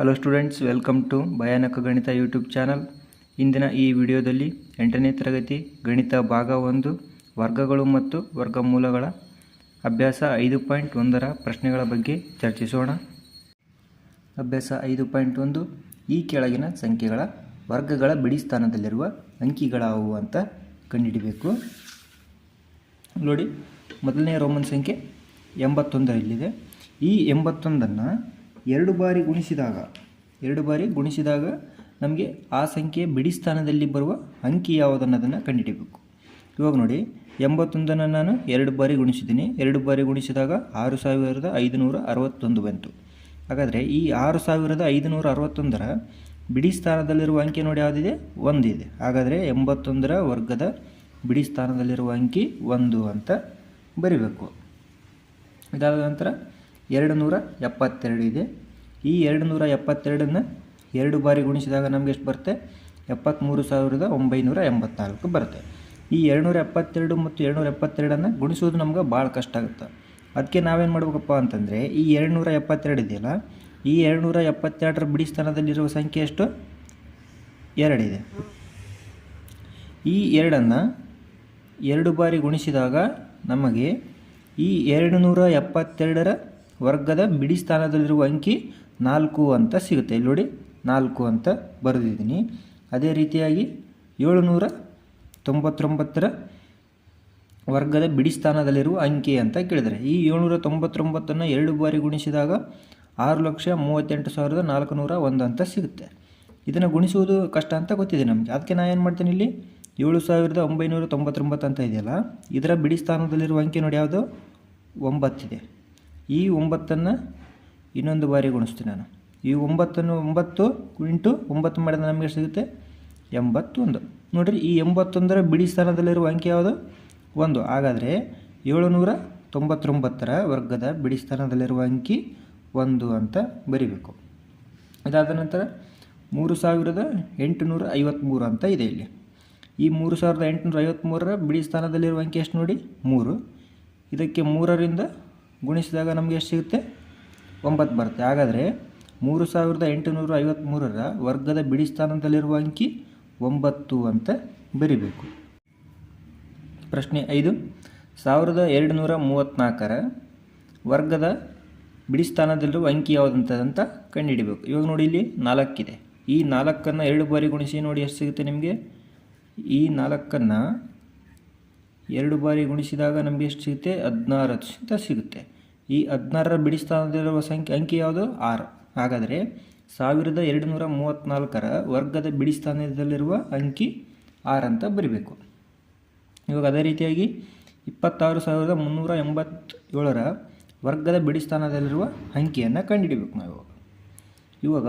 Hello students welcome to ಭಯಾನಕ ಗಣಿತ YouTube channel ಇಂದಿನ ಈ ವಿಡಿಯೋದಲ್ಲಿ ಎಂಟನೇ ತರಗತಿ ಗಣಿತ ಭಾಗ ಒಂದು, ವರ್ಗಗಳು ಮತ್ತು ವರ್ಗಮೂಲಗಳ ಅಭ್ಯಾಸ ಐದು ಪಾಯಿಂಟ್ ಒಂದರ ಪ್ರಶ್ನೆಗಳ ಬಗ್ಗೆ ಚರ್ಚಿಸೋಣ. ಅಭ್ಯಾಸ ಐದು ಪಾಯಿಂಟ್ ಒಂದು, ಈ ಕೆಳಗಿನ ಸಂಖ್ಯೆಗಳ ವರ್ಗಗಳ ಬಿಡಿ ಸ್ಥಾನದಲ್ಲಿರುವ ಅಂಕಿಗಳಾವುವು ಅಂತ ಕಂಡುಹಿಡಬೇಕು. ನೋಡಿ ಮೊದಲನೇ ರೋಮನ್ ಸಂಖ್ಯೆ ಎಂಬತ್ತೊಂದರಲ್ಲಿದೆ. ಈ ಎಂಬತ್ತೊಂದನ್ನು ಎರಡು ಬಾರಿ ಗುಣಿಸಿದಾಗ, ಎರಡು ಬಾರಿ ಗುಣಿಸಿದಾಗ ನಮಗೆ ಆ ಸಂಖ್ಯೆ ಬಿಡಿ ಸ್ಥಾನದಲ್ಲಿ ಬರುವ ಅಂಕಿ ಯಾವುದನ್ನೋದನ್ನು ಕಂಡುಹಿಡಿಬೇಕು. ಇವಾಗ ನೋಡಿ, ಎಂಬತ್ತೊಂದನ್ನು ನಾನು ಎರಡು ಬಾರಿ ಗುಣಿಸಿದ್ದೀನಿ. ಎರಡು ಬಾರಿ ಗುಣಿಸಿದಾಗ ಆರು ಸಾವಿರದ ಐದುನೂರ ಅರವತ್ತೊಂದು ಬಂತು. ಹಾಗಾದರೆ ಈ ಆರು ಸಾವಿರದ ಐದುನೂರ ಅರವತ್ತೊಂದರ ಬಿಡಿ ಸ್ಥಾನದಲ್ಲಿರುವ ಅಂಕಿ ನೋಡಿ ಯಾವುದಿದೆ? ಒಂದಿದೆ. ಹಾಗಾದರೆ ಎಂಬತ್ತೊಂದರ ವರ್ಗದ ಬಿಡಿ ಸ್ಥಾನದಲ್ಲಿರುವ ಅಂಕಿ ಒಂದು ಅಂತ ಬರಿಬೇಕು. ಇದಾದ ನಂತರ ಎರಡು ನೂರ ಎಪ್ಪತ್ತೆರಡು ಇದೆ. ಈ ಎರಡು ನೂರ ಎಪ್ಪತ್ತೆರಡನ್ನು ಎರಡು ಬಾರಿ ಗುಣಿಸಿದಾಗ ನಮಗೆ ಎಷ್ಟು ಬರುತ್ತೆ? ಎಪ್ಪತ್ತ್ಮೂರು ಸಾವಿರದ ಒಂಬೈನೂರ ಎಂಬತ್ನಾಲ್ಕು ಬರುತ್ತೆ. ಈ ಎರಡುನೂರ ಎಪ್ಪತ್ತೆರಡು ಮತ್ತು ಎರಡುನೂರ ಎಪ್ಪತ್ತೆರಡನ್ನು ಗುಣಿಸೋದು ನಮ್ಗೆ ಭಾಳ ಕಷ್ಟ ಆಗುತ್ತೆ. ಅದಕ್ಕೆ ನಾವೇನು ಮಾಡ್ಬೇಕಪ್ಪ ಅಂತಂದರೆ, ಈ ಎರಡುನೂರ ಎಪ್ಪತ್ತೆರಡು ಇದೆಯಲ್ಲ, ಈ ಎರಡುನೂರ ಎಪ್ಪತ್ತೆರಡರ ಬಿಡಿ ಸ್ಥಾನದಲ್ಲಿರುವ ಸಂಖ್ಯೆ ಎಷ್ಟು? ಎರಡಿದೆ ಈ ಎರಡನ್ನು ಎರಡು ಬಾರಿ ಗುಣಿಸಿದಾಗ ನಮಗೆ ಈ ಎರಡು ನೂರ ಎಪ್ಪತ್ತೆರಡರ ವರ್ಗದ ಬಿಡಿ ಸ್ಥಾನದಲ್ಲಿರುವ ಅಂಕಿ ನಾಲ್ಕು ಅಂತ ಸಿಗುತ್ತೆ. ಇಲ್ಲಿ ನೋಡಿ, ನಾಲ್ಕು ಅಂತ ಬರೆದಿದ್ದೀನಿ. ಅದೇ ರೀತಿಯಾಗಿ ಏಳುನೂರ ತೊಂಬತ್ತೊಂಬತ್ತರ ವರ್ಗದ ಬಿಡಿ ಸ್ಥಾನದಲ್ಲಿರುವ ಅಂಕಿ ಅಂತ ಕೇಳಿದರೆ, ಈ ಏಳ್ನೂರ ತೊಂಬತ್ತೊಂಬತ್ತನ್ನು ಎರಡು ಬಾರಿ ಗುಣಿಸಿದಾಗ ಆರು ಲಕ್ಷ ಮೂವತ್ತೆಂಟು ಸಾವಿರದ ನಾಲ್ಕುನೂರ ಒಂದು ಅಂತ ಸಿಗುತ್ತೆ. ಇದನ್ನು ಗುಣಿಸುವುದು ಕಷ್ಟ ಅಂತ ಗೊತ್ತಿದೆ ನಮಗೆ. ಅದಕ್ಕೆ ನಾನು ಏನು ಮಾಡ್ತೀನಿ ಇಲ್ಲಿ? ಏಳು ಸಾವಿರದ ಒಂಬೈನೂರ ತೊಂಬತ್ತೊಂಬತ್ತು ಅಂತ ಇದೆಯಲ್ಲ, ಇದರ ಬಿಡಿ ಸ್ಥಾನದಲ್ಲಿರುವ ಅಂಕಿ ನೋಡಿ, ಯಾವುದು? ಒಂಬತ್ತಿದೆ. ಈ ಒಂಬತ್ತನ್ನು ಇನ್ನೊಂದು ಬಾರಿ ಗುಣಿಸ್ತೀನಿ ನಾನು. ಈ ಒಂಬತ್ತನ್ನು ಒಂಬತ್ತು ಇಂಟು ಒಂಬತ್ತು ಮಾಡಿದ ನಮಗೆ ಸಿಗುತ್ತೆ? ಎಂಬತ್ತೊಂದು. ನೋಡಿರಿ, ಈ ಎಂಬತ್ತೊಂದರ ಬಿಡಿ ಸ್ಥಾನದಲ್ಲಿರುವ ಅಂಕಿ ಯಾವುದು? ಒಂದು. ಹಾಗಾದರೆ ಏಳುನೂರ ತೊಂಬತ್ತೊಂಬತ್ತರ ವರ್ಗದ ಬಿಡಿ ಸ್ಥಾನದಲ್ಲಿರುವ ಅಂಕಿ ಒಂದು ಅಂತ ಬರಿಬೇಕು. ಇದಾದ ನಂತರ ಮೂರು ಸಾವಿರದ ಎಂಟುನೂರ ಐವತ್ತ್ಮೂರು ಅಂತ ಇದೆ ಇಲ್ಲಿ. ಈ ಮೂರು ಸಾವಿರದ ಎಂಟುನೂರ ಐವತ್ತ್ಮೂರರ ಬಿಡಿ ಸ್ಥಾನದಲ್ಲಿರುವ ಅಂಕಿ ಎಷ್ಟು ನೋಡಿ? ಮೂರು. ಇದಕ್ಕೆ ಮೂರರಿಂದ ಗುಣಿಸಿದಾಗ ನಮಗೆ ಎಷ್ಟು ಸಿಗುತ್ತೆ? ಒಂಬತ್ತು ಬರುತ್ತೆ. ಹಾಗಾದರೆ ಮೂರು ಸಾವಿರದ ಎಂಟುನೂರ ಐವತ್ತ್ಮೂರರ ವರ್ಗದ ಬಿಡಿ ಸ್ಥಾನದಲ್ಲಿರುವ ಅಂಕಿ ಒಂಬತ್ತು ಅಂತ ಬರಿಬೇಕು. ಪ್ರಶ್ನೆ ಐದು. ಸಾವಿರದ ಎರಡು ನೂರ ಮೂವತ್ತ್ನಾಲ್ಕರ ವರ್ಗದ ಬಿಡಿ ಸ್ಥಾನದಲ್ಲಿರುವ ಅಂಕಿ ಯಾವುದಂತದಂತ ಕಂಡುಹಿಡಿಬೇಕು. ಇವಾಗ ನೋಡಿ ಇಲ್ಲಿ ನಾಲ್ಕಿದೆ. ಈ ನಾಲ್ಕನ್ನು ಎರಡು ಬಾರಿ ಗುಣಿಸಿ ನೋಡಿ ಎಷ್ಟು ಸಿಗುತ್ತೆ ನಿಮಗೆ? ಈ ನಾಲ್ಕನ್ನು ಎರಡು ಬಾರಿ ಗುಣಿಸಿದಾಗ ನಮಗೆ ಎಷ್ಟು ಸಿಗುತ್ತೆ? ಹದಿನಾರು ಅಂತ ಸಿಗುತ್ತೆ. ಈ ಹದಿನಾರರ ಬಿಡಿ ಸ್ಥಾನದಲ್ಲಿರುವ ಸಂಖ್ಯೆ ಅಂಕಿ ಯಾವುದು? ಆರು. ಹಾಗಾದರೆ ಸಾವಿರದ ಎರಡು ನೂರ ಮೂವತ್ತ್ನಾಲ್ಕರ ವರ್ಗದ ಬಿಡಿ ಸ್ಥಾನದಲ್ಲಿರುವ ಅಂಕಿ ಆರು ಅಂತ ಬರಿಬೇಕು. ಇವಾಗ ಅದೇ ರೀತಿಯಾಗಿ ಇಪ್ಪತ್ತಾರು ಸಾವಿರದ ಮುನ್ನೂರ ಎಂಬತ್ತೇಳರ ವರ್ಗದ ಬಿಡಿಸ್ತಾನದಲ್ಲಿರುವ ಅಂಕಿಯನ್ನು ಕಂಡುಹಿಡಿಬೇಕು ನಾವು. ಇವಾಗ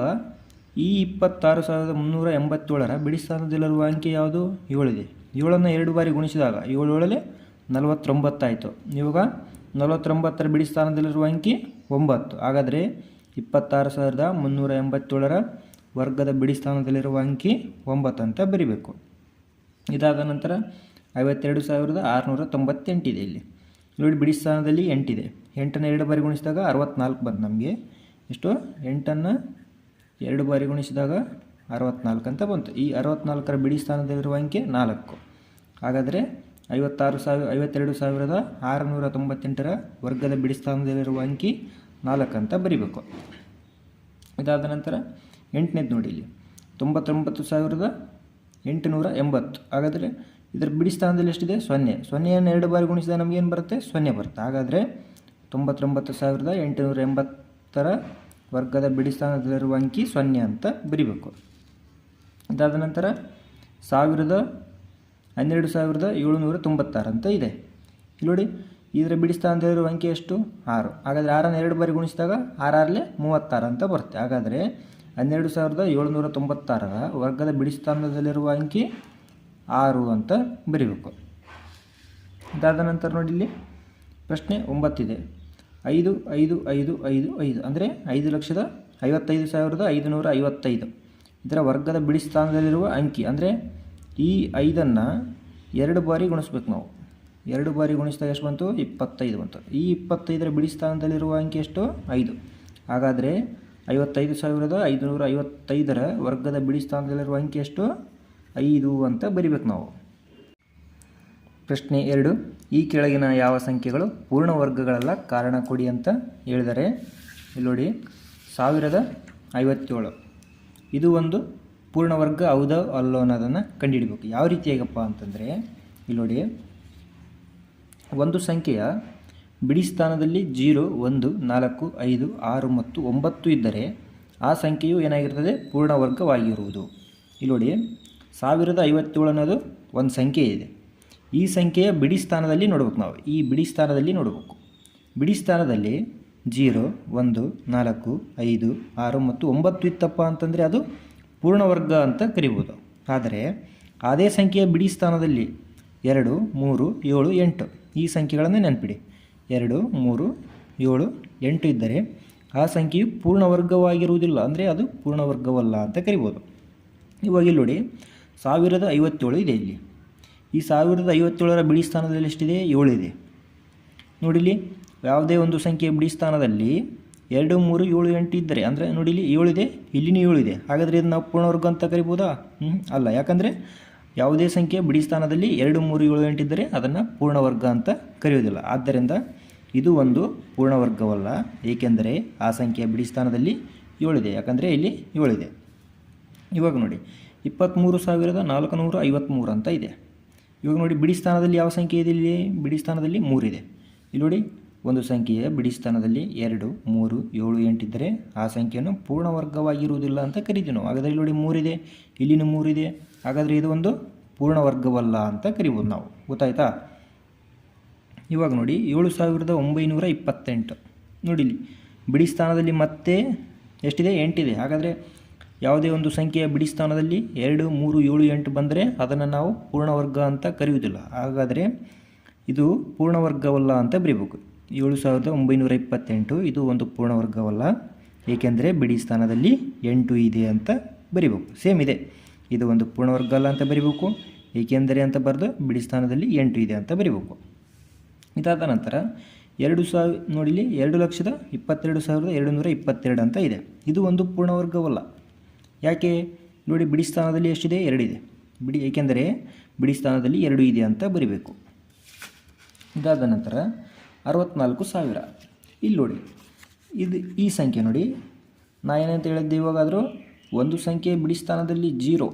ಈ ಇಪ್ಪತ್ತಾರು ಸಾವಿರದ ಮುನ್ನೂರ ಎಂಬತ್ತೇಳರ ಬಿಡಿ ಸ್ಥಾನದಲ್ಲಿರುವ ಅಂಕಿ ಯಾವುದು? ಏಳಿದೆ ಏಳನ್ನು ಎರಡು ಬಾರಿ ಗುಣಿಸಿದಾಗ ಏಳು ಏಳಲ್ಲಿ ನಲವತ್ತೊಂಬತ್ತಾಯಿತು. ಇವಾಗ ನಲವತ್ತೊಂಬತ್ತರ ಬಿಡಿ ಸ್ಥಾನದಲ್ಲಿರುವ ಅಂಕಿ ಒಂಬತ್ತು. ಹಾಗಾದರೆ ಇಪ್ಪತ್ತಾರು ಸಾವಿರದ ಮುನ್ನೂರ ಎಂಬತ್ತೇಳರ ವರ್ಗದ ಬಿಡಿ ಸ್ಥಾನದಲ್ಲಿರುವ ಅಂಕಿ ಒಂಬತ್ತು ಅಂತ ಬರಿಬೇಕು. ಇದಾದ ನಂತರ ಐವತ್ತೆರಡು ಸಾವಿರದ ಆರುನೂರ ತೊಂಬತ್ತೆಂಟಿದೆ ಇಲ್ಲಿ. ನೋಡಿ, ಬಿಡಿ ಸ್ಥಾನದಲ್ಲಿ ಎಂಟಿದೆ. ಎಂಟನ್ನು ಎರಡು ಬಾರಿ ಗುಣಿಸಿದಾಗ ಅರವತ್ನಾಲ್ಕು ಬಂತು ನಮಗೆ. ಎಷ್ಟು? ಎಂಟನ್ನು ಎರಡು ಬಾರಿ ಗುಣಿಸಿದಾಗ ಅರವತ್ನಾಲ್ಕು ಅಂತ ಬಂತು. ಈ ಅರವತ್ನಾಲ್ಕರ ಬಿಡಿ ಸ್ಥಾನದಲ್ಲಿರುವ ಅಂಕೆ ನಾಲ್ಕು. ಹಾಗಾದರೆ ಐವತ್ತಾರು ಸಾವಿರ, ಐವತ್ತೆರಡು ಸಾವಿರದ ಆರುನೂರ ತೊಂಬತ್ತೆಂಟರ ವರ್ಗದ ಬಿಡಿ ಸ್ಥಾನದಲ್ಲಿರುವ ಅಂಕಿ ನಾಲ್ಕು ಅಂತ ಬರಿಬೇಕು. ಇದಾದ ನಂತರ ಎಂಟನೇದು ನೋಡಿ ಇಲ್ಲಿ. ತೊಂಬತ್ತೊಂಬತ್ತು ಸಾವಿರದ ಎಂಟುನೂರ ಎಂಬತ್ತು. ಹಾಗಾದರೆ ಇದರ ಬಿಡಿ ಸ್ಥಾನದಲ್ಲಿ ಎಷ್ಟಿದೆ? ಸೊನ್ನೆ. ಸೊನ್ನೆಯನ್ನು ಎರಡು ಬಾರಿ ಗುಣಿಸಿದ ನಮಗೇನು ಬರುತ್ತೆ? ಸೊನ್ನೆ ಬರುತ್ತೆ. ಹಾಗಾದರೆ ತೊಂಬತ್ತೊಂಬತ್ತು ಸಾವಿರದ ಎಂಟುನೂರ ಎಂಬತ್ತರ ವರ್ಗದ ಬಿಡಿ ಸ್ಥಾನದಲ್ಲಿರುವ ಅಂಕಿ ಸೊನ್ನೆ ಅಂತ ಬರಿಬೇಕು. ಇದಾದ ನಂತರ ಸಾವಿರದ ಹನ್ನೆರಡು ಸಾವಿರದ ಏಳುನೂರ ತೊಂಬತ್ತಾರು ಅಂತ ಇದೆ. ಇಲ್ಲಿ ನೋಡಿ, ಇದರ ಹೇಳಿದ್ರೆ ಅಂಕಿ ಎಷ್ಟು? ಆರು. ಹಾಗಾದರೆ ಆರನ್ನು ಎರಡು ಬಾರಿ ಗುಣಿಸಿದಾಗ ಆರಾರಲ್ಲೇ ಮೂವತ್ತಾರು ಅಂತ ಬರುತ್ತೆ. ಹಾಗಾದರೆ ಹನ್ನೆರಡು ಸಾವಿರದ ಏಳುನೂರ ತೊಂಬತ್ತಾರರ ವರ್ಗದ ಬಿಡಿಸ್ತಾನದಲ್ಲಿರುವ ಅಂಕಿ ಆರು ಅಂತ ಬರೀಬೇಕು. ಅದಾದ ನಂತರ ನೋಡಿ ಇಲ್ಲಿ ಪ್ರಶ್ನೆ ಒಂಬತ್ತಿದೆ. ಐದು ಐದು ಐದು ಐದು ಐದು. ಅಂದರೆ ಐದು ಲಕ್ಷದ ಐವತ್ತೈದು ಸಾವಿರದ ಐದುನೂರ ಐವತ್ತೈದು. ಇದರ ವರ್ಗದ ಬಿಡಿ ಸ್ಥಾನದಲ್ಲಿರುವ ಅಂಕಿ, ಅಂದರೆ ಈ ಐದನ್ನು ಎರಡು ಬಾರಿ ಗುಣಿಸ್ಬೇಕು ನಾವು. ಎರಡು ಬಾರಿ ಗುಣಿಸಿದಾಗ ಎಷ್ಟು ಬಂತು? ಇಪ್ಪತ್ತೈದು ಬಂತು. ಈ ಇಪ್ಪತ್ತೈದರ ಬಿಡಿ ಸ್ಥಾನದಲ್ಲಿರುವ ಅಂಕಿ ಎಷ್ಟು? ಐದು. ಹಾಗಾದರೆ ಐವತ್ತೈದು ಸಾವಿರದ ಐದುನೂರ ಐವತ್ತೈದರ ವರ್ಗದ ಬಿಡಿ ಸ್ಥಾನದಲ್ಲಿರುವ ಅಂಕಿ ಎಷ್ಟು? ಐದು ಅಂತ ಬರಿಬೇಕು ನಾವು. ಪ್ರಶ್ನೆ ಎರಡು. ಈ ಕೆಳಗಿನ ಯಾವ ಸಂಖ್ಯೆಗಳು ಪೂರ್ಣ ವರ್ಗಗಳಲ್ಲ, ಕಾರಣ ಕೊಡಿ ಅಂತ ಹೇಳಿದರೆ, ಇಲ್ಲಿ ನೋಡಿ, ಸಾವಿರದ ಐವತ್ತೇಳು. ಇದು ಒಂದು ಪೂರ್ಣ ವರ್ಗ ಹೌದೋ ಅಲ್ಲೋ ಅನ್ನೋದನ್ನು ಕಂಡುಹಿಡಬೇಕು. ಯಾವ ರೀತಿಯಾಗಪ್ಪ ಅಂತಂದರೆ, ಇಲ್ಲಿ ನೋಡಿ. ಒಂದು ಸಂಖ್ಯೆಯ ಬಿಡಿ ಸ್ಥಾನದಲ್ಲಿ ಜೀರೋ, ಒಂದು, ನಾಲ್ಕು, ಐದು, ಆರು ಮತ್ತು ಒಂಬತ್ತು ಇದ್ದರೆ ಆ ಸಂಖ್ಯೆಯು ಏನಾಗಿರ್ತದೆ? ಪೂರ್ಣ ವರ್ಗವಾಗಿರುವುದು ಇಲ್ಲಿ ನೋಡಿ, ಸಾವಿರದ ಐವತ್ತೇಳು ಅನ್ನೋದು ಒಂದು ಸಂಖ್ಯೆ ಇದೆ. ಈ ಸಂಖ್ಯೆಯ ಬಿಡಿ ಸ್ಥಾನದಲ್ಲಿ ನೋಡ್ಬೇಕು ನಾವು. ಈ ಬಿಡಿ ಸ್ಥಾನದಲ್ಲಿ ನೋಡಬೇಕು. ಬಿಡಿ ಸ್ಥಾನದಲ್ಲಿ ಜೀರೋ ಒಂದು ನಾಲ್ಕು ಐದು ಆರು ಮತ್ತು ಒಂಬತ್ತು ಇತ್ತಪ್ಪ ಅಂತಂದರೆ ಅದು ಪೂರ್ಣವರ್ಗ ಅಂತ ಕರಿಬೋದು. ಆದರೆ ಅದೇ ಸಂಖ್ಯೆಯ ಬಿಡಿ ಸ್ಥಾನದಲ್ಲಿ ಎರಡು, ಮೂರು, ಏಳು, ಎಂಟು ಈ ಸಂಖ್ಯೆಗಳನ್ನು ನೆನಪಿಡಿ. ಎರಡು, ಮೂರು, ಏಳು, ಎಂಟು ಇದ್ದರೆ ಆ ಸಂಖ್ಯೆಯು ಪೂರ್ಣವರ್ಗವಾಗಿರುವುದಿಲ್ಲ ಅಂದರೆ ಅದು ಪೂರ್ಣವರ್ಗವಲ್ಲ ಅಂತ ಕರಿಬೋದು. ಇವಾಗ ಇಲ್ಲಿ ನೋಡಿ, ಸಾವಿರದ ಐವತ್ತೇಳು ಇದೆ ಇಲ್ಲಿ. ಈ ಸಾವಿರದ ಐವತ್ತೇಳರ ಬಿಡಿ ಸ್ಥಾನದಲ್ಲಿ ಎಷ್ಟಿದೆ? ಇದೆ. ನೋಡಿಲಿ ಯಾವುದೇ ಒಂದು ಸಂಖ್ಯೆ ಬಿಡಿ ಸ್ಥಾನದಲ್ಲಿ ಎರಡು, ಮೂರು, ಏಳು, ಎಂಟು ಇದ್ದರೆ, ಅಂದರೆ ನೋಡಿಲಿ ಏಳಿದೆ, ಇಲ್ಲಿನೂ ಏಳಿದೆ. ಹಾಗಾದರೆ ಇದನ್ನು ಪೂರ್ಣವರ್ಗ ಅಂತ ಕರಿಬೋದಾ? ಹ್ಞೂ ಅಲ್ಲ. ಯಾಕಂದರೆ ಯಾವುದೇ ಸಂಖ್ಯೆ ಬಿಡಿ ಸ್ಥಾನದಲ್ಲಿ ಎರಡು, ಮೂರು, ಏಳು, ಎಂಟು ಇದ್ದರೆ ಅದನ್ನು ಪೂರ್ಣವರ್ಗ ಅಂತ ಕರೆಯೋದಿಲ್ಲ ಆದ್ದರಿಂದ ಇದು ಒಂದು ಪೂರ್ಣವರ್ಗವಲ್ಲ. ಏಕೆಂದರೆ ಆ ಸಂಖ್ಯೆ ಬಿಡಿ ಸ್ಥಾನದಲ್ಲಿ ಏಳಿದೆ. ಯಾಕಂದರೆ ಇಲ್ಲಿ ಏಳಿದೆ. ಇವಾಗ ನೋಡಿ. ಇಪ್ಪತ್ತ್ಮೂರು ಸಾವಿರದ ನಾಲ್ಕುನೂರ ಐವತ್ತ್ಮೂರು ಅಂತ ಇದೆ. ಇವಾಗ ನೋಡಿ ಬಿಡಿ ಸ್ಥಾನದಲ್ಲಿ ಯಾವ ಸಂಖ್ಯೆ ಇದೆ ಇಲ್ಲಿ? ಬಿಡಿ ಸ್ಥಾನದಲ್ಲಿ ಮೂರಿದೆ ಇಲ್ಲಿ ನೋಡಿ ಒಂದು ಸಂಖ್ಯೆಯ ಬಿಡಿ ಸ್ಥಾನದಲ್ಲಿ ಎರಡು, ಮೂರು, ಏಳು ಎಂಟಿದ್ದರೆ ಆ ಸಂಖ್ಯೆಯನ್ನು ಪೂರ್ಣ ವರ್ಗವಾಗಿರುವುದಿಲ್ಲ ಅಂತ ಕರಿತೀವಿ ನಾವು. ಹಾಗಾದರೆ ಇಲ್ಲಿ ನೋಡಿ ಮೂರಿದೆ, ಇಲ್ಲಿನೂ ಮೂರಿದೆ. ಹಾಗಾದರೆ ಇದು ಒಂದು ಪೂರ್ಣ ವರ್ಗವಲ್ಲ ಅಂತ ಕರಿಬೋದು ನಾವು. ಗೊತ್ತಾಯ್ತಾ? ಇವಾಗ ನೋಡಿ, ಏಳು ಸಾವಿರದ ಒಂಬೈನೂರ ಇಪ್ಪತ್ತೆಂಟು. ನೋಡಿಲಿ ಬಿಡಿ ಸ್ಥಾನದಲ್ಲಿ ಮತ್ತೆ ಎಷ್ಟಿದೆ? ಎಂಟಿದೆ. ಹಾಗಾದರೆ ಯಾವುದೇ ಒಂದು ಸಂಖ್ಯೆಯ ಬಿಡಿ ಸ್ಥಾನದಲ್ಲಿ ಎರಡು, ಮೂರು, ಏಳು, ಎಂಟು ಬಂದರೆ ಅದನ್ನು ನಾವು ಪೂರ್ಣವರ್ಗ ಅಂತ ಕರೆಯುವುದಿಲ್ಲ. ಹಾಗಾದರೆ ಇದು ಪೂರ್ಣವರ್ಗವಲ್ಲ ಅಂತ ಬರೀಬೇಕು. ಏಳು ಸಾವಿರದ ಒಂಬೈನೂರ ಇಪ್ಪತ್ತೆಂಟು. ಇದು ಒಂದು ಪೂರ್ಣವರ್ಗವಲ್ಲ. ಏಕೆಂದರೆ ಬಿಡಿ ಸ್ಥಾನದಲ್ಲಿ ಎಂಟು ಇದೆ ಅಂತ ಬರಿಬೇಕು. ಸೇಮ್ ಇದೆ. ಇದು ಒಂದು ಪೂರ್ಣವರ್ಗ ಅಲ್ಲ ಅಂತ ಬರಿಬೇಕು. ಏಕೆಂದರೆ ಅಂತ ಬರೆದು ಬಿಡಿ ಸ್ಥಾನದಲ್ಲಿ ಎಂಟು ಇದೆ ಅಂತ ಬರಿಬೇಕು. ಇದಾದ ನಂತರ ಎರಡು ಸಾವಿರ ನೋಡಿಲಿ ಎರಡು ಲಕ್ಷದ ಇಪ್ಪತ್ತೆರಡು ಸಾವಿರದ ಎರಡು ನೂರ ಇಪ್ಪತ್ತೆರಡು ಅಂತ ಇದೆ. ಇದು ಒಂದು ಪೂರ್ಣವರ್ಗವಲ್ಲ. ಯಾಕೆ? ನೋಡಿ, ಬಿಡಿ ಸ್ಥಾನದಲ್ಲಿ ಎಷ್ಟಿದೆ? ಎರಡಿದೆ ಬಿಡಿ, ಏಕೆಂದರೆ ಬಿಡಿ ಸ್ಥಾನದಲ್ಲಿ ಎರಡು ಇದೆ ಅಂತ ಬರಿಬೇಕು. ಇದಾದ ನಂತರ ಅರವತ್ನಾಲ್ಕು ಸಾವಿರ. ಇಲ್ಲಿ ನೋಡಿ, ಇದು ಈ ಸಂಖ್ಯೆ ನೋಡಿ. ನಾ ಏನಂತ ಹೇಳಿದ್ದೆ ಇವಾಗಾದರೂ? ಒಂದು ಸಂಖ್ಯೆ ಬಿಡಿ ಸ್ಥಾನದಲ್ಲಿ ಜೀರೋ.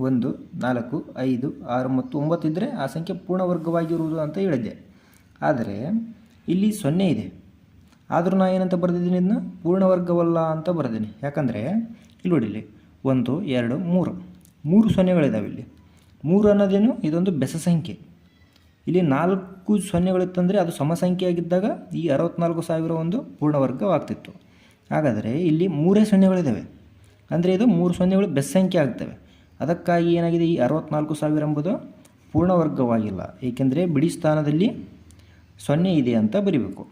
ಒಂದು, ನಾಲ್ಕು, ಐದು, ಆರು ಮತ್ತು ಒಂಬತ್ತು ಇದ್ದರೆ ಆ ಸಂಖ್ಯೆ ಪೂರ್ಣವರ್ಗವಾಗಿರುವುದು ಅಂತ ಹೇಳಿದ್ದೆ. ಆದರೆ, ಇಲ್ಲಿ ಸೊನ್ನೆ ಇದೆ. ಆದರೂ ನಾ ಏನಂತ ಬರೆದಿದ್ದೀನಿ ಇದನ್ನ? ಪೂರ್ಣವರ್ಗವಲ್ಲ ಅಂತ ಬರೆದೀನಿ. ಯಾಕಂದರೆ, ಇಲ್ಲಿ ನೋಡಿ ಇಲ್ಲಿ. ಒಂದು, ಎರಡು, ಮೂರು. ಮೂರು ಸೊನ್ನೆಗಳಿದ್ದಾವೆ ಇಲ್ಲಿ. ಮೂರು ಅನ್ನೋದೇನು? ಇದೊಂದು ಬೆಸ ಸಂಖ್ಯೆ. ಇಲ್ಲಿ ನಾಲ್ಕು ಸೊನ್ನೆಗಳಿತ್ತಂದರೆ ಅದು ಸಮಸಂಖ್ಯೆ ಆಗಿದ್ದಾಗ ಈ ಅರವತ್ನಾಲ್ಕು ಸಾವಿರ ಒಂದು ಪೂರ್ಣವರ್ಗವಾಗ್ತಿತ್ತು. ಹಾಗಾದರೆ ಇಲ್ಲಿ ಮೂರೇ ಸೊನ್ನೆಗಳಿದ್ದಾವೆ ಅಂದರೆ ಇದು ಮೂರು ಸೊನ್ನೆಗಳು ಬೆಸ್ಸಂಖ್ಯೆ ಆಗ್ತವೆ. ಅದಕ್ಕಾಗಿ ಏನಾಗಿದೆ ಈ ಅರವತ್ನಾಲ್ಕು ಸಾವಿರ ಎಂಬುದು ಪೂರ್ಣವರ್ಗವಾಗಿಲ್ಲ. ಏಕೆಂದರೆ ಬಿಡಿ ಸ್ಥಾನದಲ್ಲಿ ಸೊನ್ನೆ ಇದೆ ಅಂತ ಬರಿಬೇಕು.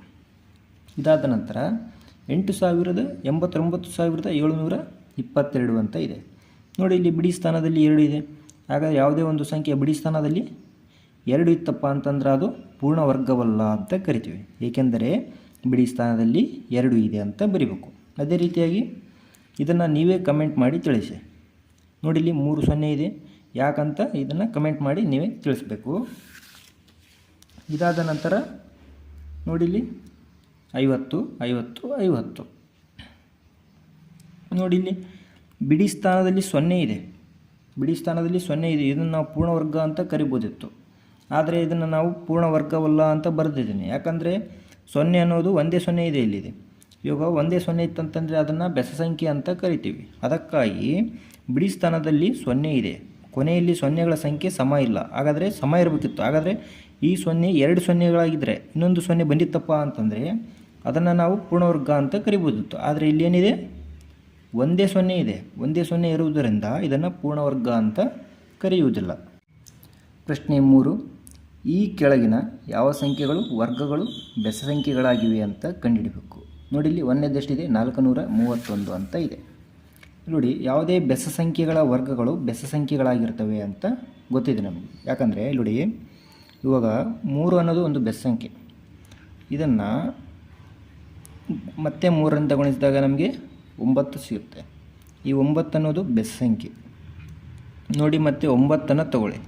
ಇದಾದ ನಂತರ ಎಂಟು ಸಾವಿರದ ಎಂಬತ್ತೊಂಬತ್ತು ಸಾವಿರದ ಏಳುನೂರ ಇಪ್ಪತ್ತೆರಡು ಅಂತ ಇದೆ. ನೋಡಿ ಇಲ್ಲಿ ಬಿಡಿ ಸ್ಥಾನದಲ್ಲಿ ಎರಡು ಇದೆ. ಹಾಗಾದರೆ ಯಾವುದೇ ಒಂದು ಸಂಖ್ಯೆ ಬಿಡಿ ಸ್ಥಾನದಲ್ಲಿ ಎರಡು ಇತ್ತಪ್ಪ ಅಂತಂದ್ರೆ ಅದು ಪೂರ್ಣವರ್ಗವಲ್ಲ ಅಂತ ಕರಿತೀವಿ. ಏಕೆಂದರೆ ಬಿಡಿ ಸ್ಥಾನದಲ್ಲಿ ಎರಡು ಇದೆ ಅಂತ ಬರಿಬೇಕು. ಅದೇ ರೀತಿಯಾಗಿ ಇದನ್ನು ನೀವೇ ಕಮೆಂಟ್ ಮಾಡಿ ತಿಳಿಸಿ. ನೋಡಿ, ಇಲ್ಲಿ ಮೂರು ಸೊನ್ನೆ ಇದೆ. ಯಾಕಂತ ಇದನ್ನು ಕಮೆಂಟ್ ಮಾಡಿ ನೀವೇ ತಿಳಿಸ್ಬೇಕು. ಇದಾದ ನಂತರ ನೋಡಿಲ್ಲಿ ಐವತ್ತು ಐವತ್ತು ಐವತ್ತು. ನೋಡಿ, ಇಲ್ಲಿ ಬಿಡಿ ಸ್ಥಾನದಲ್ಲಿ ಸೊನ್ನೆ ಇದೆ. ಬಿಡಿ ಸ್ಥಾನದಲ್ಲಿ ಸೊನ್ನೆ ಇದೆ. ಇದನ್ನು ನಾವು ಪೂರ್ಣವರ್ಗ ಅಂತ ಕರಿಬೋದಿತ್ತು. ಆದರೆ ಇದನ್ನು ನಾವು ಪೂರ್ಣ ವರ್ಗವಲ್ಲ ಅಂತ ಬರೆದಿದ್ದೀನಿ. ಯಾಕಂದರೆ ಸೊನ್ನೆ ಅನ್ನೋದು ಒಂದೇ ಸೊನ್ನೆ ಇದೆ ಇಲ್ಲಿದೆ. ಇವಾಗ ಒಂದೇ ಸೊನ್ನೆ ಇತ್ತಂತಂದರೆ ಅದನ್ನು ಬೆಸ ಸಂಖ್ಯೆ ಅಂತ ಕರಿತೀವಿ. ಅದಕ್ಕಾಗಿ ಬಿಡಿ ಸ್ಥಾನದಲ್ಲಿ ಸೊನ್ನೆ ಇದೆ. ಕೊನೆಯಲ್ಲಿ ಸೊನ್ನೆಗಳ ಸಂಖ್ಯೆ ಸಮ ಇಲ್ಲ. ಹಾಗಾದರೆ ಸಮ ಇರಬೇಕಿತ್ತು. ಹಾಗಾದರೆ ಈ ಸೊನ್ನೆ ಎರಡು ಸೊನ್ನೆಗಳಾಗಿದ್ದರೆ ಇನ್ನೊಂದು ಸೊನ್ನೆ ಬಂದಿತ್ತಪ್ಪ ಅಂತಂದರೆ ಅದನ್ನು ನಾವು ಪೂರ್ಣವರ್ಗ ಅಂತ ಕರಿಬೋದಿತ್ತು. ಆದರೆ ಇಲ್ಲೇನಿದೆ ಒಂದೇ ಸೊನ್ನೆ ಇದೆ. ಒಂದೇ ಸೊನ್ನೆ ಇರುವುದರಿಂದ ಇದನ್ನು ಪೂರ್ಣವರ್ಗ ಅಂತ ಕರೆಯುವುದಿಲ್ಲ. ಪ್ರಶ್ನೆ ಮೂರು. ಈ ಕೆಳಗಿನ ಯಾವ ಸಂಖ್ಯೆಗಳು ವರ್ಗಗಳು ಬೆಸ ಸಂಖ್ಯೆಗಳಾಗಿವೆ ಅಂತ ಕಂಡುಹಿಡಬೇಕು. ನೋಡಿ ಇಲ್ಲಿ ಒಂದನೇದೆಷ್ಟಿದೆ ನಾಲ್ಕು ನೂರ ಮೂವತ್ತೊಂದು ಅಂತ ಇದೆ. ನೋಡಿ, ಯಾವುದೇ ಬೆಸ ಸಂಖ್ಯೆಗಳ ವರ್ಗಗಳು ಬೆಸ ಸಂಖ್ಯೆಗಳಾಗಿರ್ತವೆ ಅಂತ ಗೊತ್ತಿದೆ ನಮಗೆ. ಯಾಕಂದರೆ ನೋಡಿ, ಇವಾಗ ಮೂರು ಅನ್ನೋದು ಒಂದು ಬೆಸ ಸಂಖ್ಯೆ ಇದನ್ನು ಮತ್ತೆ ಮೂರನ್ನು ಗುಣಿಸಿದಾಗ ನಮಗೆ ಒಂಬತ್ತು ಸಿಗುತ್ತೆ. ಈ ಒಂಬತ್ತು ಅನ್ನೋದು ಬೆಸ ಸಂಖ್ಯೆ ನೋಡಿ ಮತ್ತೆ ಒಂಬತ್ತನ್ನು ತಗೊಳ್ಳಿ.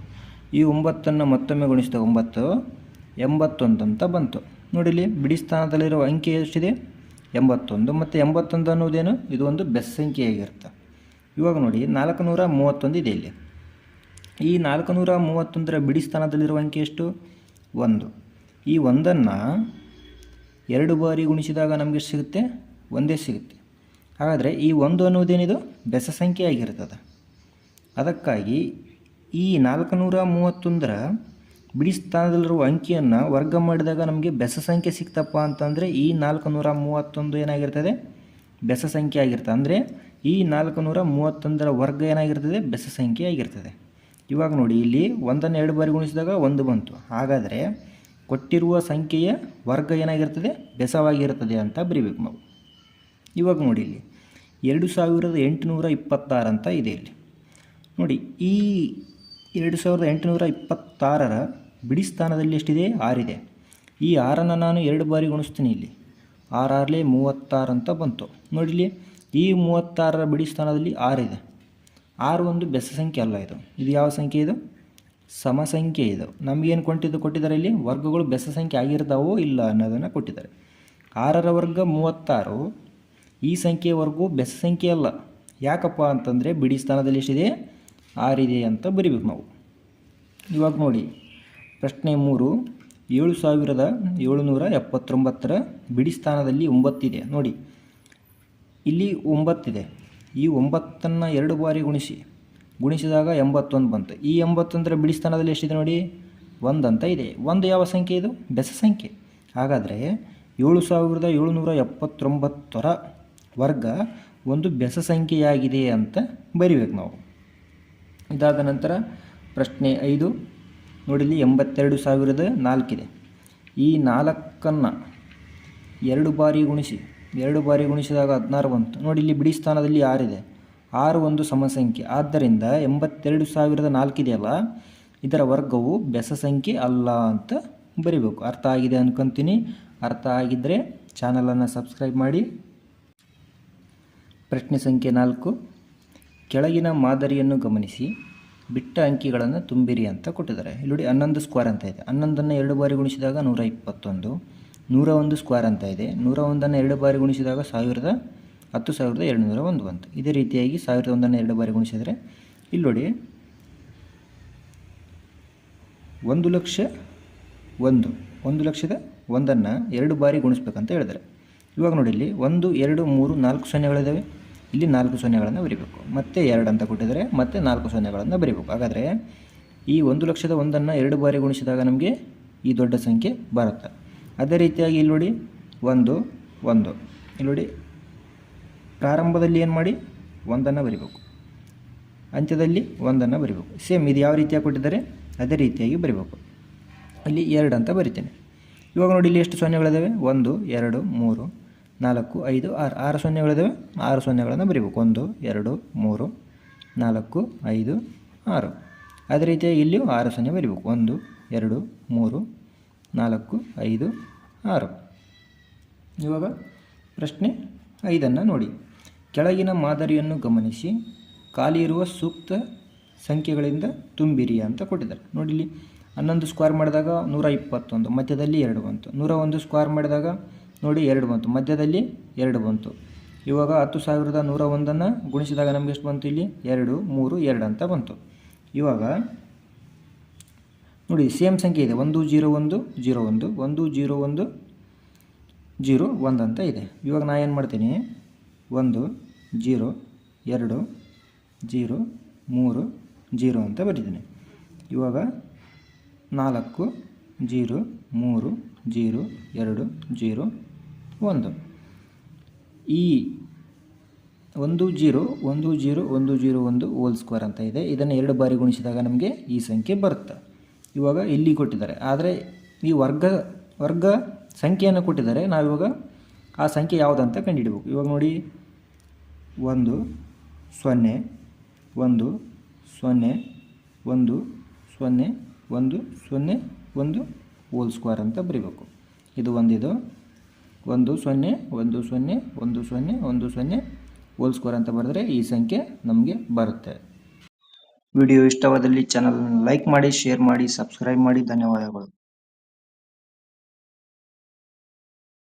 ಈ ಒಂಬತ್ತನ್ನು ಮತ್ತೊಮ್ಮೆ ಗುಣಿಸಿದ ಒಂಬತ್ತು, ಎಂಬತ್ತೊಂದು ಅಂತ ಬಂತು. ನೋಡಿಲಿ ಬಿಡಿ ಸ್ಥಾನದಲ್ಲಿರುವ ಅಂಕಿ ಎಷ್ಟಿದೆ? ಎಂಬತ್ತೊಂದು ಮತ್ತು ಎಂಬತ್ತೊಂದು ಅನ್ನೋದೇನು ಇದು ಒಂದು ಬೆಸ್ ಸಂಖ್ಯೆಯಾಗಿರುತ್ತೆ ಇವಾಗ ನೋಡಿ ನಾಲ್ಕು ನೂರ ಮೂವತ್ತೊಂದು ಇದೆ ಇಲ್ಲಿ. ಈ ನಾಲ್ಕು ನೂರ ಮೂವತ್ತೊಂದರ ಬಿಡಿ ಸ್ಥಾನದಲ್ಲಿರುವ ಅಂಕಿ ಎಷ್ಟು? ಒಂದು. ಈ ಒಂದನ್ನು ಎರಡು ಬಾರಿ ಗುಣಿಸಿದಾಗ ನಮಗೆ ಸಿಗುತ್ತೆ? ಒಂದೇ ಸಿಗುತ್ತೆ. ಹಾಗಾದರೆ ಈ ಒಂದು ಅನ್ನೋದೇನಿದು ಬೆಸ ಸಂಖ್ಯೆ ಆಗಿರ್ತದೆ ಅದಕ್ಕಾಗಿ ಈ ನಾಲ್ಕು ನೂರ ಮೂವತ್ತೊಂದರ ಬಿಡಿ ಸ್ಥಾನದಲ್ಲಿರುವ ಅಂಕಿಯನ್ನು ವರ್ಗ ಮಾಡಿದಾಗ ನಮಗೆ ಬೆಸ ಸಂಖ್ಯೆ ಸಿಕ್ತಪ್ಪ ಅಂತಂದರೆ ಈ ನಾಲ್ಕು ನೂರ ಮೂವತ್ತೊಂದು ಏನಾಗಿರ್ತದೆ? ಬೆಸ ಸಂಖ್ಯೆ ಆಗಿರ್ತದೆ ಅಂದರೆ ಈ ನಾಲ್ಕು ನೂರ ಮೂವತ್ತೊಂದರ ವರ್ಗ ಏನಾಗಿರ್ತದೆ? ಬೆಸ ಸಂಖ್ಯೆ ಆಗಿರ್ತದೆ. ಇವಾಗ ನೋಡಿ, ಇಲ್ಲಿ ಒಂದನ್ನು ಎರಡು ಬಾರಿ ಗುಣಿಸಿದಾಗ ಒಂದು ಬಂತು. ಹಾಗಾದರೆ ಕೊಟ್ಟಿರುವ ಸಂಖ್ಯೆಯ ವರ್ಗ ಏನಾಗಿರ್ತದೆ? ಬೆಸವಾಗಿರ್ತದೆ ಅಂತ ಬರಿಬೇಕು ನಾವು. ಇವಾಗ ನೋಡಿ ಇಲ್ಲಿ, ಎರಡು ಸಾವಿರದ ಎಂಟುನೂರ ಇಪ್ಪತ್ತಾರು ಅಂತ ಇದೆ ಇಲ್ಲಿ. ನೋಡಿ, ಈ ಎರಡು ಸಾವಿರದ ಎಂಟುನೂರ ಇಪ್ಪತ್ತಾರರ ಬಿಡಿ ಸ್ಥಾನದಲ್ಲಿ ಎಷ್ಟಿದೆ? ಆರಿದೆ. ಈ ಆರನ್ನು ನಾನು ಎರಡು ಬಾರಿ ಗುಣಿಸ್ತೀನಿ ಇಲ್ಲಿ. ಆರಾರಲೇ ಮೂವತ್ತಾರು ಅಂತ ಬಂತು. ನೋಡಿಲಿ ಈ ಮೂವತ್ತಾರರ ಬಿಡಿ ಸ್ಥಾನದಲ್ಲಿ ಆರಿದೆ. ಆರು ಒಂದು ಬೆಸ ಸಂಖ್ಯೆ ಅಲ್ಲ ಇದು. ಇದು ಯಾವ ಸಂಖ್ಯೆ ಇದು? ಸಮ ಸಂಖ್ಯೆ ಇದು. ನಮಗೇನು ಕೊಟ್ಟಿದ್ದು ಕೊಟ್ಟಿದ್ದಾರೆ ಇಲ್ಲಿ? ವರ್ಗಗಳು ಬೆಸ ಸಂಖ್ಯೆ ಆಗಿರ್ತಾವೋ ಇಲ್ಲ ಅನ್ನೋದನ್ನು ಕೊಟ್ಟಿದ್ದಾರೆ. ಆರರ ವರ್ಗ ಮೂವತ್ತಾರು. ಈ ಸಂಖ್ಯೆಯ ವರ್ಗವು ಬೆಸ ಸಂಖ್ಯೆ ಅಲ್ಲ. ಯಾಕಪ್ಪ ಅಂತಂದರೆ ಬಿಡಿ ಸ್ಥಾನದಲ್ಲಿ ಎಷ್ಟಿದೆ? ಆರಿದೆ ಅಂತ ಬರಿಬೇಕು ನಾವು. ಇವಾಗ ನೋಡಿ, ಪ್ರಶ್ನೆ ಮೂರು, ಏಳು ಸಾವಿರದ ಏಳುನೂರ ಎಪ್ಪತ್ತೊಂಬತ್ತರ ಬಿಡಿ ಸ್ಥಾನದಲ್ಲಿ ಒಂಬತ್ತಿದೆ. ನೋಡಿ, ಇಲ್ಲಿ ಒಂಬತ್ತಿದೆ. ಈ ಒಂಬತ್ತನ್ನು ಎರಡು ಬಾರಿ ಗುಣಿಸಿ. ಗುಣಿಸಿದಾಗ ಎಂಬತ್ತೊಂದು ಬಂತು. ಈ ಎಂಬತ್ತೊಂದರ ಬಿಡಿ ಸ್ಥಾನದಲ್ಲಿ ಎಷ್ಟಿದೆ ನೋಡಿ? ಒಂದು ಅಂತ ಇದೆ. ಒಂದು ಯಾವ ಸಂಖ್ಯೆ ಇದು? ಬೆಸ ಸಂಖ್ಯೆ. ಹಾಗಾದರೆ ಏಳು ಸಾವಿರದ ಏಳುನೂರ ಎಪ್ಪತ್ತೊಂಬತ್ತರ ವರ್ಗ ಒಂದು ಬೆಸ ಸಂಖ್ಯೆಯಾಗಿದೆ ಅಂತ ಬರಿಬೇಕು ನಾವು. ಇದಾದ ನಂತರ ಪ್ರಶ್ನೆ ಐದು ನೋಡಿಲಿ ಎಂಬತ್ತೆರಡು ಸಾವಿರದ ನಾಲ್ಕಿದೆ. ಈ ನಾಲ್ಕನ್ನು ಎರಡು ಬಾರಿ ಗುಣಿಸಿ, ಎರಡು ಬಾರಿ ಗುಣಿಸಿದಾಗ ಹದಿನಾರು ಬಂತು. ನೋಡಿ ಇಲ್ಲಿ ಬಿಡಿ ಸ್ಥಾನದಲ್ಲಿ ಆರಿದೆ. ಆರು ಒಂದು ಸಮಸಂಖ್ಯೆ. ಆದ್ದರಿಂದ ಎಂಬತ್ತೆರಡು ಸಾವಿರದ ನಾಲ್ಕಿದೆಯಲ್ಲ ಇದರ ವರ್ಗವು ಬೆಸ ಸಂಖ್ಯೆ ಅಲ್ಲ ಅಂತ ಬರಿಬೇಕು. ಅರ್ಥ ಆಗಿದೆ ಅನ್ಕೊಂತೀನಿ. ಅರ್ಥ ಆಗಿದ್ದರೆ ಚಾನಲನ್ನು ಸಬ್ಸ್ಕ್ರೈಬ್ ಮಾಡಿ. ಪ್ರಶ್ನೆ ಸಂಖ್ಯೆ ನಾಲ್ಕು. ಕೆಳಗಿನ ಮಾದರಿಯನ್ನು ಗಮನಿಸಿ. ಬಿಟ್ಟ ಅಂಕಿಗಳನ್ನು ತುಂಬಿರಿ ಅಂತ ಕೊಟ್ಟಿದ್ದಾರೆ. ಇಲ್ಲಿ ನೋಡಿ ಹನ್ನೊಂದು ಸ್ಕ್ವೇರ್ ಅಂತ ಇದೆ. ಹನ್ನೊಂದನ್ನು ಎರಡು ಬಾರಿ ಗುಣಿಸಿದಾಗ ನೂರ ಇಪ್ಪತ್ತೊಂದು ನೂರ ಒಂದು ಸ್ಕ್ವೇರ್ ಅಂತ ಇದೆ. ನೂರ ಒಂದನ್ನು ಎರಡು ಬಾರಿ ಗುಣಿಸಿದಾಗ ಸಾವಿರದ ಹತ್ತು ಸಾವಿರದ ಎರಡುನೂರ ಒಂದು ಬಂತು ಇದೇ ರೀತಿಯಾಗಿ ಸಾವಿರದ ಒಂದನ್ನು ಎರಡು ಬಾರಿ ಗುಣಿಸಿದರೆ ಇಲ್ಲಿ ನೋಡಿ ಒಂದು ಲಕ್ಷ ಒಂದು. ಒಂದು ಲಕ್ಷದ ಒಂದನ್ನು ಎರಡು ಬಾರಿ ಗುಣಿಸ್ಬೇಕಂತ ಹೇಳಿದರೆ ಇವಾಗ ನೋಡಿ ಇಲ್ಲಿ ಒಂದು, ಎರಡು, ಮೂರು, ನಾಲ್ಕು ಸೊನ್ನೆಗಳಿದ್ದಾವೆ. ಇಲ್ಲಿ ನಾಲ್ಕು ಸೊನ್ನೆಗಳನ್ನು ಬರಿಬೇಕು. ಮತ್ತೆ ಎರಡು ಅಂತ ಕೊಟ್ಟಿದ್ದಾರೆ ಮತ್ತೆ ನಾಲ್ಕು ಸೊನ್ನೆಗಳನ್ನು ಬರಿಬೇಕು. ಹಾಗಾದರೆ ಈ ಒಂದು ಲಕ್ಷದ ಒಂದನ್ನು ಎರಡು ಬಾರಿ ಗುಣಿಸಿದಾಗ ನಮಗೆ ಈ ದೊಡ್ಡ ಸಂಖ್ಯೆ ಬರುತ್ತೆ. ಅದೇ ರೀತಿಯಾಗಿ ಇಲ್ಲಿ ನೋಡಿ, ಒಂದು ಒಂದು. ಇಲ್ಲಿ ನೋಡಿ, ಪ್ರಾರಂಭದಲ್ಲಿ ಏನು ಮಾಡಿ? ಒಂದನ್ನು ಬರಿಬೇಕು. ಅಂತ್ಯದಲ್ಲಿ ಒಂದನ್ನು ಬರಿಬೇಕು. ಸೇಮ್ ಇದು ಯಾವ ರೀತಿಯಾಗಿ ಕೊಟ್ಟಿದ್ದಾರೆ? ಅದೇ ರೀತಿಯಾಗಿ ಬರಿಬೇಕು. ಇಲ್ಲಿ ಎರಡು ಅಂತ ಬರಿತೇನೆ. ಇವಾಗ ನೋಡಿ ಇಲ್ಲಿ ಎಷ್ಟು ಸೊನ್ನೆಗಳಿದ್ದಾವೆ ಒಂದು, ಎರಡು, ಮೂರು ನಾಲ್ಕು, ಐದು, ಆರು. ಆರು ಸೊನ್ನೆಗಳಿದ್ದಾವೆ ಆರು ಸೊನ್ನೆಗಳನ್ನು ಬರಿಬೇಕು. ಒಂದು, ಎರಡು, ಮೂರು, ನಾಲ್ಕು, ಐದು, ಆರು. ಅದೇ ರೀತಿಯಾಗಿ ಇಲ್ಲಿಯೂ ಆರು ಸೊನ್ನೆ ಬರಿಬೇಕು. ಒಂದು, ಎರಡು, ಮೂರು, ನಾಲ್ಕು, ಐದು, ಆರು. ಇವಾಗ ಪ್ರಶ್ನೆ ಐದನ್ನು ನೋಡಿ. ಕೆಳಗಿನ ಮಾದರಿಯನ್ನು ಗಮನಿಸಿ. ಖಾಲಿ ಇರುವ ಸೂಕ್ತ ಸಂಖ್ಯೆಗಳಿಂದ ತುಂಬಿರಿ ಅಂತ ಕೊಟ್ಟಿದ್ದಾರೆ. ನೋಡಿ ಇಲ್ಲಿ ಹನ್ನೊಂದು ಸ್ಕ್ವೇರ್ ಮಾಡಿದಾಗ ನೂರ ಇಪ್ಪತ್ತೊಂದು, ಮಧ್ಯದಲ್ಲಿ ಎರಡು ಬಂತು. ನೂರ ಒಂದು ಸ್ಕ್ವೇರ್ ಮಾಡಿದಾಗ ನೋಡಿ ಎರಡು ಬಂತು. ಮಧ್ಯದಲ್ಲಿ ಎರಡು ಬಂತು. ಇವಾಗ ಹತ್ತು ಸಾವಿರದ ನೂರ ಒಂದನ್ನು ಗುಣಿಸಿದಾಗ ನಮಗೆ ಎಷ್ಟು ಬಂತು ಇಲ್ಲಿ? ಎರಡು, ಮೂರು, ಎರಡು ಅಂತ ಬಂತು. ಇವಾಗ ನೋಡಿ ಸೇಮ್ ಸಂಖ್ಯೆ ಇದೆ. ಒಂದು, ಜೀರೋ ಒಂದು ಜೀರೋ, ಒಂದು ಒಂದು, ಜೀರೋ ಒಂದು ಜೀರೋ, ಒಂದು ಅಂತ ಇದೆ. ಇವಾಗ ನಾನು ಏನು ಮಾಡ್ತೀನಿ? ಒಂದು, ಜೀರೋ, ಎರಡು, ಜೀರೋ, ಮೂರು, ಜೀರೋ ಅಂತ ಬರೀತೀನಿ. ಇವಾಗ ನಾಲ್ಕು, ಜೀರೋ, ಮೂರು, ಜೀರೋ, ಎರಡು, ಜೀರೋ ಒಂದು. ಈ ಒಂದು ಜೀರೋ ಒಂದು ಜೀರೋ ಒಂದು ಜೀರೋ, ಒಂದು ಹೋಲ್ ಸ್ಕ್ವೇರ್ ಅಂತ ಇದೆ. ಇದನ್ನು ಎರಡು ಬಾರಿ ಗುಣಿಸಿದಾಗ ನಮಗೆ ಈ ಸಂಖ್ಯೆ ಬರುತ್ತೆ. ಇವಾಗ ಇಲ್ಲಿ ಕೊಟ್ಟಿದ್ದಾರೆ. ಆದರೆ ಈ ವರ್ಗ ವರ್ಗ ಸಂಖ್ಯೆಯನ್ನು ಕೊಟ್ಟಿದ್ದಾರೆ. ನಾವಿವಾಗ ಆ ಸಂಖ್ಯೆ ಯಾವುದಂತ ಕಂಡುಹಿಡಬೇಕು ಇವಾಗ ನೋಡಿ, ಒಂದು, ಸೊನ್ನೆ ಒಂದು ಸೊನ್ನೆ ಒಂದು ಸೊನ್ನೆ ಒಂದು ಸೊನ್ನೆ, ಒಂದು ಹೋಲ್ ಸ್ಕ್ವೇರ್ ಅಂತ ಬರೀಬೇಕು. ಇದು ಒಂದಿದು. ಒಂದು ಸೊನ್ನೆ ಒಂದು ಸೊನ್ನೆ ಒಂದು ಸೊನ್ನೆ ಒಂದು ಸೊನ್ನೆ ಹೋಲ್ ಸ್ಕೋರ್ ಅಂತ ಬರೆದ್ರೆ ಈ ಸಂಖ್ಯೆ ನಮಗೆ ಬರುತ್ತೆ. ವಿಡಿಯೋ ಇಷ್ಟವಾದಲ್ಲಿ ಚಾನಲನ್ನು ಲೈಕ್ ಮಾಡಿ ಶೇರ್ ಮಾಡಿ ಸಬ್ಸ್ಕ್ರೈಬ್ ಮಾಡಿ. ಧನ್ಯವಾದಗಳು.